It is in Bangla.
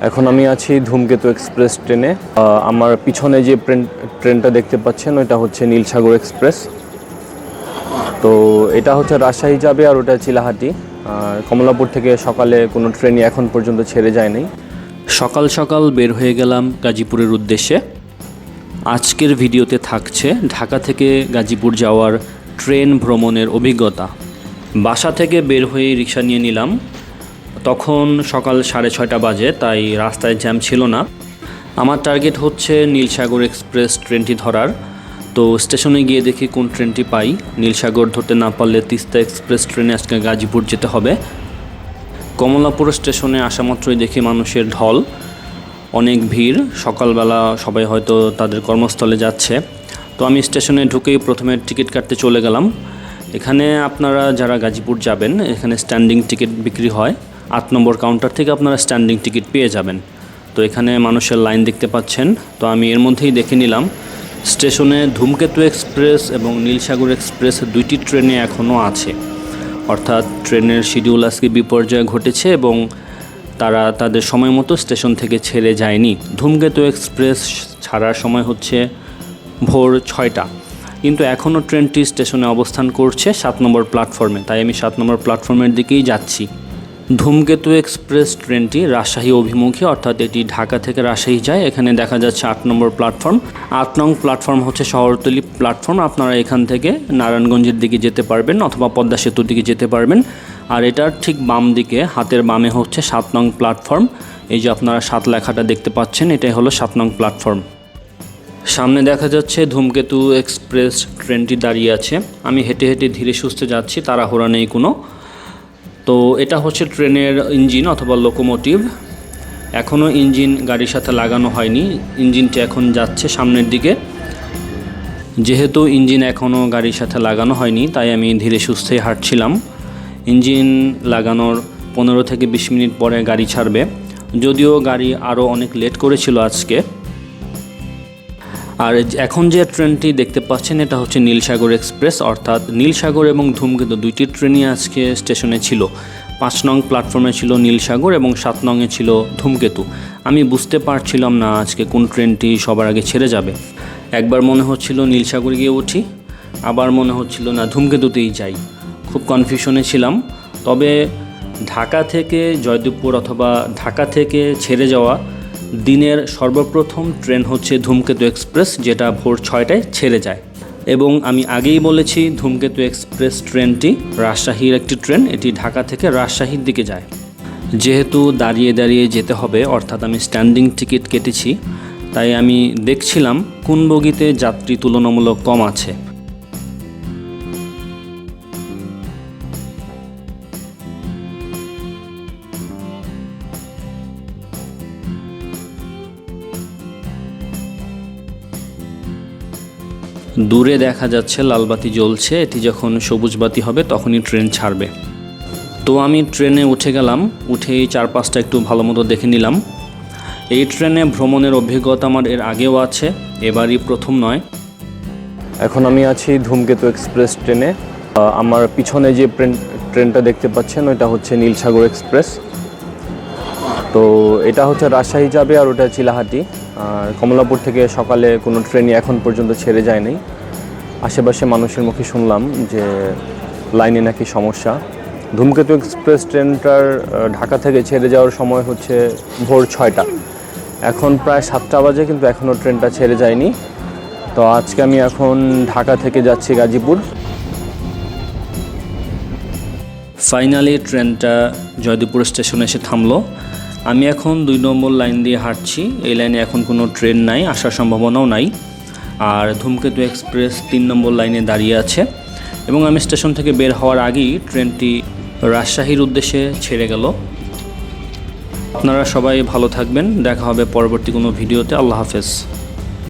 এখন আমি আছি ধূমকেতু এক্সপ্রেস ট্রেনে। আমার পিছনে যে ট্রেন- ট্রেনটা দেখতে পাচ্ছেন, ওইটা হচ্ছে নীলসাগর এক্সপ্রেস। তো এটা হচ্ছে রাজশাহী যাবে আর ওটা চিলাহাটি। আর কমলাপুর থেকে সকালে কোনো ট্রেনই এখন পর্যন্ত ছেড়ে যায়নি। সকাল সকাল বের হয়ে গেলাম গাজীপুরের উদ্দেশ্যে। আজকের ভিডিওতে থাকছে ঢাকা থেকে গাজীপুর যাওয়ার ট্রেন ভ্রমণের অভিজ্ঞতা। বাসা থেকে বের হয়ে রিক্সা নিয়ে নিলাম। তখন সকাল সাড়ে ছয়টা বাজে, তাই রাস্তায় জ্যাম ছিল না। আমার টার্গেট হচ্ছে নীলসাগর এক্সপ্রেস ট্রেনটি ধরার। তো স্টেশনে গিয়ে দেখি কোন ট্রেনটি পাই। নীলসাগর ধরতে না পারলে তিস্তা এক্সপ্রেস ট্রেনে আজকে গাজীপুর যেতে হবে। কমলাপুর স্টেশনে আসা মাত্রই দেখি মানুষের ঢল, অনেক ভিড়। সকালবেলা সবাই হয়তো তাদের কর্মস্থলে যাচ্ছে। তো আমি স্টেশনে ঢুকেই প্রথমে টিকিট কাটতে চলে গেলাম। এখানে আপনারা যারা গাজীপুর যাবেন, এখানে স্ট্যান্ডিং টিকিট বিক্রি হয়। আট নম্বর কাউন্টার থেকে আপনারা স্ট্যান্ডিং টিকিট পেয়ে যাবেন। তো এখানে মানুষের লাইন দেখতে পাচ্ছেন। তো আমি এর মধ্যেই দেখে নিলাম, স্টেশনে ধূমকেতু এক্সপ্রেস এবং নীলসাগর এক্সপ্রেস দুইটি ট্রেনে এখনও আছে। অর্থাৎ ট্রেনের শিডিউল আজকে বিপর্যয় ঘটেছে এবং তারা তাদের সময় মতো স্টেশন থেকে ছেড়ে যায়নি। ধূমকেতু এক্সপ্রেস ছাড়ার সময় হচ্ছে ভোর ছয়টা। কিন্তু এখনও ট্রেনটি স্টেশনে অবস্থান করছে সাত নম্বর প্ল্যাটফর্মে তাই আমি সাত নম্বর প্ল্যাটফর্মের দিকেই যাচ্ছি। ধূমকেতু এক্সপ্রেস ট্রেনটি রাজশাহী অভিমুখী, অর্থাৎ এটি ঢাকা থেকে রাজশাহী যায়, এখানে দেখা যাচ্ছে আট নম্বর প্ল্যাটফর্ম। আট নং প্ল্যাটফর্ম হচ্ছে শহরতলি প্ল্যাটফর্ম। আপনারা এখান থেকে নারায়ণগঞ্জের দিকে যেতে পারবেন অথবা পদ্মা সেতুর দিকে যেতে পারবেন। আর এটার ঠিক বাম দিকে, হাতের বামে হচ্ছে সাত নং প্ল্যাটফর্ম। এই যে আপনারা সাত লেখাটা দেখতে পাচ্ছেন, এটাই হলো সাত নং প্ল্যাটফর্ম। সামনে দেখা যাচ্ছে ধূমকেতু এক্সপ্রেস ট্রেনটি দাঁড়িয়ে আছে। আমি হেঁটে হেঁটে ধীরে সুস্থে যাচ্ছি, তাড়াহুড়া নেই কোনো। তো এটা হচ্ছে ট্রেনের ইঞ্জিন অথবা লোকোমোটিভ এখনও ইঞ্জিন গাড়ির সাথে লাগানো হয়নি। ইঞ্জিনটি এখন যাচ্ছে সামনের দিকে। যেহেতু ইঞ্জিন এখনও গাড়ির সাথে লাগানো হয়নি, তাই আমি ধীরে সুস্থে হাঁটছিলাম। ইঞ্জিন লাগানোর পনেরো থেকে বিশ মিনিট পরে গাড়ি ছাড়বে। যদিও গাড়ি আরও অনেক লেট করেছিল আজকে আর এখন যে ট্রেনটি দেখতে পাচ্ছেন, এটা হচ্ছে নীলসাগর এক্সপ্রেস, অর্থাৎ নীলসাগর এবং ধূমকেতু দুইটি ট্রেনই আজকে স্টেশনে ছিল। পাঁচ নং প্ল্যাটফর্মে ছিল নীলসাগর এবং সাত নংয়ে ছিল ধূমকেতু। আমি বুঝতে পারছিলাম না আজকে কোন ট্রেনটি সবার আগে ছেড়ে যাবে। একবার মনে হচ্ছিল নীলসাগর গিয়ে উঠি, আবার মনে হচ্ছিল না ধূমকেতুতেই যাই। খুব কনফিউশনে ছিলাম, তবে ঢাকা থেকে জয়দেবপুর অথবা ঢাকা থেকে ছেড়ে যাওয়া দিনের সর্বপ্রথম ট্রেন হচ্ছে ধূমকেতু এক্সপ্রেস, যেটা ভোর ছয়টায় ছেড়ে যায়। এবং আমি আগেই বলেছি, ধূমকেতু এক্সপ্রেস ট্রেনটি রাজশাহীর একটি ট্রেন, এটি ঢাকা থেকে রাজশাহীর দিকে যায়। যেহেতু দাঁড়িয়ে দাঁড়িয়ে যেতে হবে, অর্থাৎ আমি স্ট্যান্ডিং টিকিট কেটেছি, তাই আমি দেখছিলাম কোন বগিতে যাত্রী তুলনামূলক কম আছে। দূরে দেখা যাচ্ছে লাল বাতি জ্বলছে, এটি যখন সবুজ বাতি হবে তখনই ট্রেন ছাড়বে। তো আমি ট্রেনে উঠে গেলাম, উঠেই চারপাশটা একটু ভালো মতো দেখে নিলাম। এই ট্রেনে ভ্রমণের অভিজ্ঞতা আমার এর আগেও আছে, এবারই প্রথম নয়। এখন আমি আছি ধূমকেতু এক্সপ্রেস ট্রেনে। আমার পিছনে যে ট্রেন- ট্রেনটা দেখতে পাচ্ছেন, ওইটা হচ্ছে নীলসাগর এক্সপ্রেস। তো এটা হচ্ছে রাজশাহী যাবে আর ওটা চিলাহাটি। কমলাপুর থেকে সকালে কোনো ট্রেনই এখন পর্যন্ত ছেড়ে যায়নি। আশেপাশে মানুষের মুখে শুনলাম যে লাইনে নাকি সমস্যা। ধূমকেতু এক্সপ্রেস ট্রেনটার ঢাকা থেকে ছেড়ে যাওয়ার সময় হচ্ছে ভোর ছয়টা। এখন প্রায় সাতটা বাজে, কিন্তু এখনও ট্রেনটা ছেড়ে যায়নি। তো আজকে আমি এখন ঢাকা থেকে যাচ্ছি গাজীপুর। ফাইনালি ট্রেনটা জয়দেবপুর স্টেশনে এসে থামলো। আমি এখন দুই নম্বর লাইন দিয়ে হাঁটছি। এই লাইনে এখন কোনো ট্রেন নাই, আসার সম্ভাবনাও নাই। আর ধূমকেতু এক্সপ্রেস তিন নম্বর লাইনে দাঁড়িয়ে আছে। এবং আমি স্টেশন থেকে বের হওয়ার আগেই ট্রেনটি রাজশাহীর উদ্দেশ্যে ছেড়ে গেল। আপনারা সবাই ভালো থাকবেন। দেখা হবে পরবর্তী কোনো ভিডিওতে। আল্লাহ হাফেজ।